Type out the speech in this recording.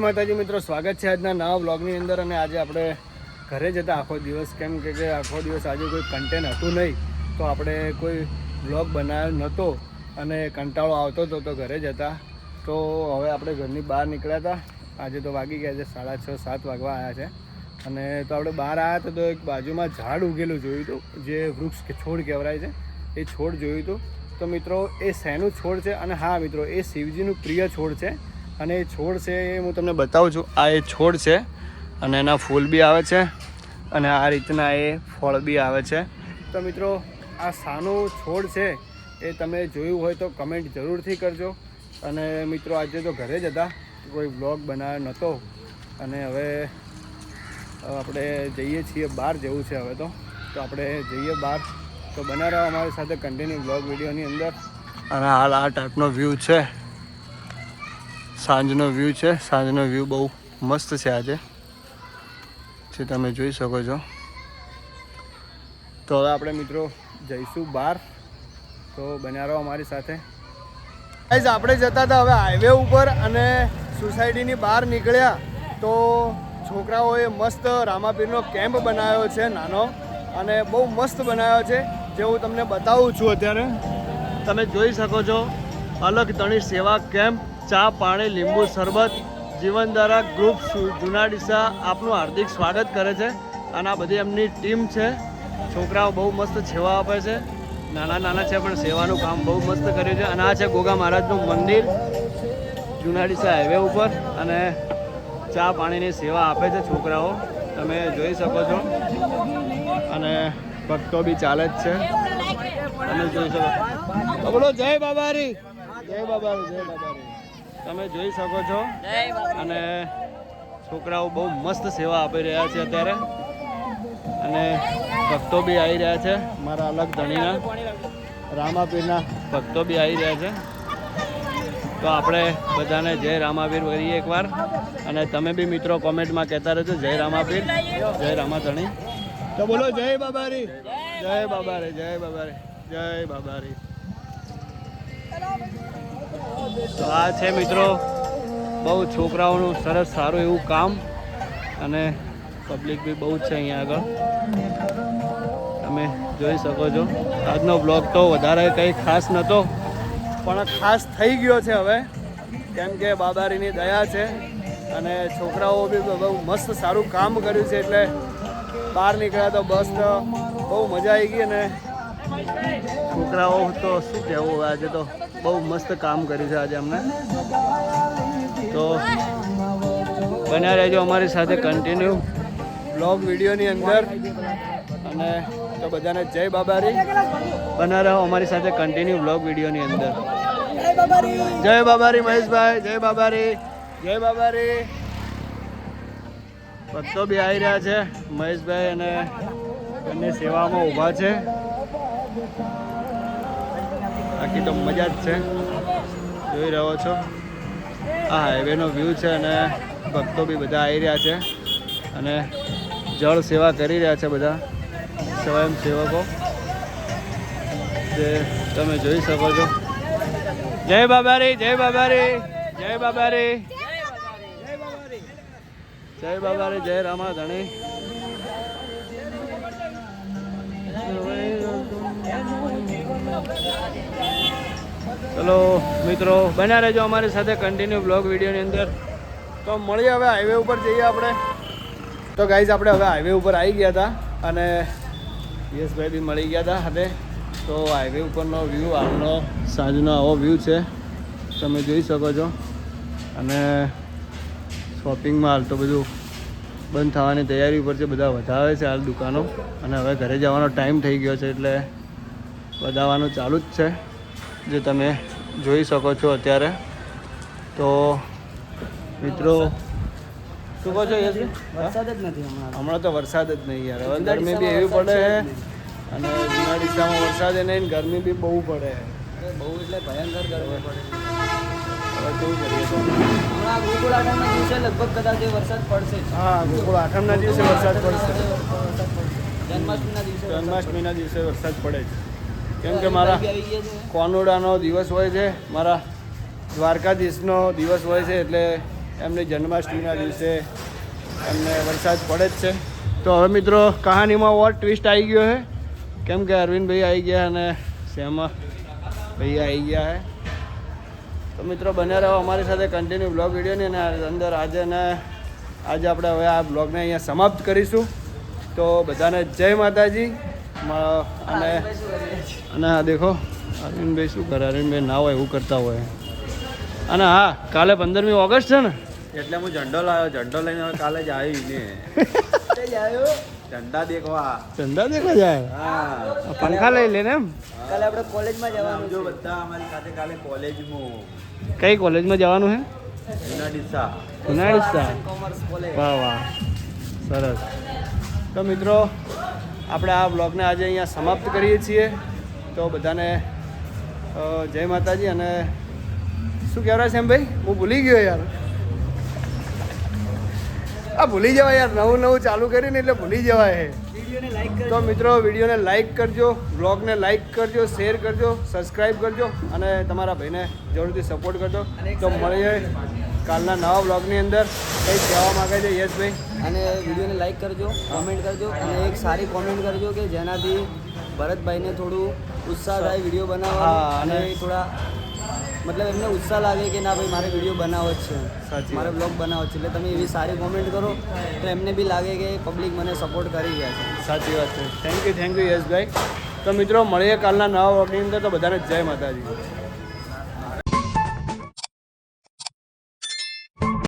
માતાજી મિત્રો, સ્વાગત છે આજના નવા બ્લોગની અંદર અને આજે આપણે ઘરે જતા આખો દિવસ. કેમ કે કે આખો દિવસ આજે કોઈ કન્ટેન્ટ હતું નહીં, તો આપણે કોઈ બ્લોગ બનાવ્યો નહોતો અને કંટાળો આવતો હતો તો ઘરે જતા તો હવે આપણે ઘરની બહાર નીકળ્યા હતા. આજે તો વાગી ગયા છે સાડા છ, સાત વાગવા આવ્યા છે. અને તો આપણે બહાર આવ્યા હતા તો એક બાજુમાં ઝાડ ઉગેલું જોયું હતું, જે વૃક્ષ કે છોડ કહેવાય છે. એ છોડ જોયું હતું. તો મિત્રો, એ શેનું છોડ છે? અને હા મિત્રો, એ શિવજીનું પ્રિય છોડ છે. અને એ છોડ છે એ હું તમને બતાવું છું. આ એ છોડ છે અને એના ફૂલ બી આવે છે અને આ રીતના એ ફળ બી આવે છે. તો મિત્રો, આ સાનું છોડ છે એ તમે જોયું હોય તો કમેન્ટ જરૂરથી કરજો. અને મિત્રો, આજે તો ઘરે જ હતા. કોઈ બ્લોગ બનાવ્યો નહોતો અને હવે આપણે જઈએ છીએ બહાર જવું છે હવે તો. તો આપણે જઈએ બહાર. તો બના રહો અમારી સાથે કન્ટિન્યુ બ્લોગ વિડીયોની અંદર. અને હાલ આ ટાઈપનો વ્યૂ છે. સાંજનો વ્યૂ છે. સાંજનો વ્યૂ બહુ મસ્ત છે આજે. જે તમે જોઈ શકો છો. તો હવે આપણે મિત્રો જઈશું બહાર. તો બન્યા રહો અમારી સાથે. ગાઈઝ આપણે જતા હતા હવે હાઈવે ઉપર અને સોસાયટીની બહાર નીકળ્યા તો છોકરાઓએ મસ્ત રામાપીરનો કેમ્પ બનાવ્યો છે, નાનો. અને બહુ મસ્ત બનાવ્યો છે. જે હું તમને બતાવું છું અત્યારે. તમે જોઈ શકો છો અલગ તણી સેવા કેમ્પ ચા, પાણી, લીંબુ, શરબત જીવનધારા ગ્રુપ જૂના ડીસા આપનું હાર્દિક સ્વાગત કરે છે. અને આ બધી એમની ટીમ છે. છોકરાઓ બહુ મસ્ત સેવા આપે છે. નાના નાના છે, પણ સેવાનું કામ બહુ મસ્ત કર્યું છે. અને આ છે ગોગા મહારાજનું મંદિર જૂના ડીસા હાઈવે ઉપર. અને ચા પાણીની સેવા આપે છે છોકરાઓ. તમે જોઈ શકો છો. અને ભક્તો બી ચાલે જ છે. તમે જોઈ શકો. બોલો, જય બાબારી. જય બાબારી જય બાબારી. તમે જોઈ શકો છો. અને છોકરાઓ બહુ મસ્ત સેવા આપી રહ્યા છે અત્યારે. અને ભક્તો બી આવી રહ્યા છે મારા અલગ ધણીના. રામાપીરના ભક્તો બી આવી રહ્યા છે. તો આપણે બધાને જય રામાવીર કરીએ એકવાર. અને તમે બી મિત્રો કોમેન્ટમાં કહેતા રહેજો જય રામાપીર જય રામાધણી. તો બોલો જય બાબારી. જય બાબારી જય બાબારી જય બાબારી. તો આ છે મિત્રો બહુ છોકરાઓનું સરસ સારું એવું કામ અને પબ્લિક બી બહુ જ છે અહીંયા આગળ. તમે જોઈ શકો છો. આજનો બ્લોગ તો વધારે કંઈ ખાસ નહોતો, પણ ખાસ થઈ ગયો છે હવે. કેમ કે બાબારીની દયા છે અને છોકરાઓ બી બહુ મસ્ત સારું કામ કર્યું છે એટલે બહાર નીકળ્યા તો બસ બહુ મજા આવી ગઈ અને છોકરાઓ તો શું કહેવું આજે તો. બહુ મસ્ત કામ કર્યું છે આજે અમને. તો બન્યા રહેજો અમારી સાથે કન્ટિન્યુ બ્લોગ વિડીયોની અંદર. અને તો બધાને જય બાબારી. બના રહો અમારી સાથે કન્ટિન્યુ બ્લોગ વિડીયોની અંદર. જય બાબારી મહેશભાઈ, જય બાબારી જય બાબારી. ભક્તો બી આવી રહ્યા છે, મહેશભાઈ અને બંને સેવામાં ઊભા છે. બાકી તો મજા જ છે. જોઈ રહ્યો છો? આ હાઈવેનો વ્યૂ છે અને ભક્તો બી બધા આવી રહ્યા છે. અને જળ સેવા કરી રહ્યા છે બધા. સ્વયંસેવકો જે તમે જોઈ શકો છો. જય બાબારી જય બાબારી જય બાબારી. જય બાબારી, જય રામા ધણી ચલો, મિત્રો, બન્યા રહેજો અમારી સાથે કન્ટિન્યુ બ્લોગ વિડીયોની અંદર. તો મળીએ હવે હાઈવે ઉપર જઈએ આપણે. તો ગાઈઝ આપણે હવે હાઈવે ઉપર આવી ગયા હતા અને યશભાઈ બી મળી ગયા હતા હવે તો હાઈવે ઉપરનો વ્યૂ હાલનો સાંજનો આવો વ્યૂ છે. તમે જોઈ શકો છો. અને શોપિંગમાં હાલ તો બધું બંધ થવાની તૈયારી ઉપર છે, બધા વધાવે છે હાલ દુકાનો. અને હવે ઘરે જવાનો ટાઈમ થઈ ગયો છે એટલે વધાવવાનું ચાલુ જ છે. જે તમે જોઈ શકો છો અત્યારે. તો મિત્રો શું કહો છો વરસાદ જ નથી હમણાં. તો વરસાદ જ નહીં યાર. હવે ગરમી બી એવી પડે. છે અને જૂના દિશામાં વરસાદ નહીં ગરમી બી બહુ પડે. બહુ એટલે ભયંકર ગરમી પડે. હવે કેવું કરીએ તો? હમણાં ગોકુળ આઠમના દિવસે લગભગ કદાચ વરસાદ પડશે. હા ગોકુળ આઠમના દિવસે વરસાદ પડશે. વરસાદ જન્માષ્ટમીના દિવસે જન્માષ્ટમીના દિવસે વરસાદ પડે છે કેમ કે મારા કોનોડાનો દિવસ હોય છે, મારા દ્વારકાધીશનો દિવસ હોય છે, એટલે એમની જન્માષ્ટમીના દિવસે એમને વરસાદ પડે જ છે. તો હવે મિત્રો, કહાનીમાં ઓર ટ્વિસ્ટ આવી ગયો છે. કેમ કે અરવિંદભાઈ આવી ગયા અને શ્યામા ભાઈ આવી ગયા છે. તો મિત્રો બને રહો અમારી સાથે કન્ટિન્યુ બ્લોગ વિડીયોની અને અંદર આજે ને આજે આપણે હવે આ બ્લોગને અહીંયા સમાપ્ત કરીશું. તો બધાને જય માતાજી. અને અને હા દેખો અરવિંદભાઈ શું કરે? અરવિંદભાઈ ના હોય એવું કરતા હોય. અને હા કાલે પંદરમી ઓગસ્ટ છે ને? એટલે હું ઝંડો લાવ્યો ઝંડો લઈને કાલે જ આવી ને. ઝંડા દેખવા. ધંધા દેખવા જાય? હા. પંખા લઈ લે ને એમ? કાલે આપણે કોલેજમાં જવાનું જો બધા અમારી સાથે કાલે કોલેજમાં. કઈ કોલેજમાં જવાનું છે? ઉનાડીસા ડીસા ઉનાળીસા. કોમર્સ કોલેજ વાહ વાહ. સરસ. તો મિત્રો આપણે આ બ્લોગને આજે અહીંયા સમાપ્ત કરીએ છીએ. તો બધાને જય માતાજી અને શું કહેવાય છે એમ ભાઈ? હું ભૂલી ગયો યાર. આ ભૂલી જવાય યાર નવું નવું ચાલુ કરીને એટલે ભૂલી જવાય તો મિત્રો વિડીયોને લાઈક કરજો બ્લોગને લાઈક કરજો શેર કરજો સબસ્ક્રાઈબ કરજો અને તમારા ભાઈને જરૂરથી સપોર્ટ કરજો. તો મળીએ કાલના નવા બ્લોગની અંદર. કંઈ કહેવા માગે છે યશભાઈ? અને વિડીયોને લાઈક કરજો કોમેન્ટ કરજો અને એક સારી કોમેન્ટ કરજો કે જેનાથી ભરતભાઈને થોડું ઉત્સાહ થાય વીડિયો બનાવવા અને થોડા મતલબ એમને ઉત્સાહ લાગે કે ના ભાઈ મારે વીડિયો બનાવો જ છે. સાચી મારે. બ્લોગ બનાવો છે. એટલે તમે એવી સારી કોમેન્ટ કરો તો એમને બી લાગે કે પબ્લિક મને સપોર્ટ કરી ગયા છે. સાચી વાત છે. થેન્ક યુ થેન્ક યુ યશભાઈ. તો મિત્રો મળીએ કાલના નવા વર્ગની અંદર. તો બધાને જય માતાજી.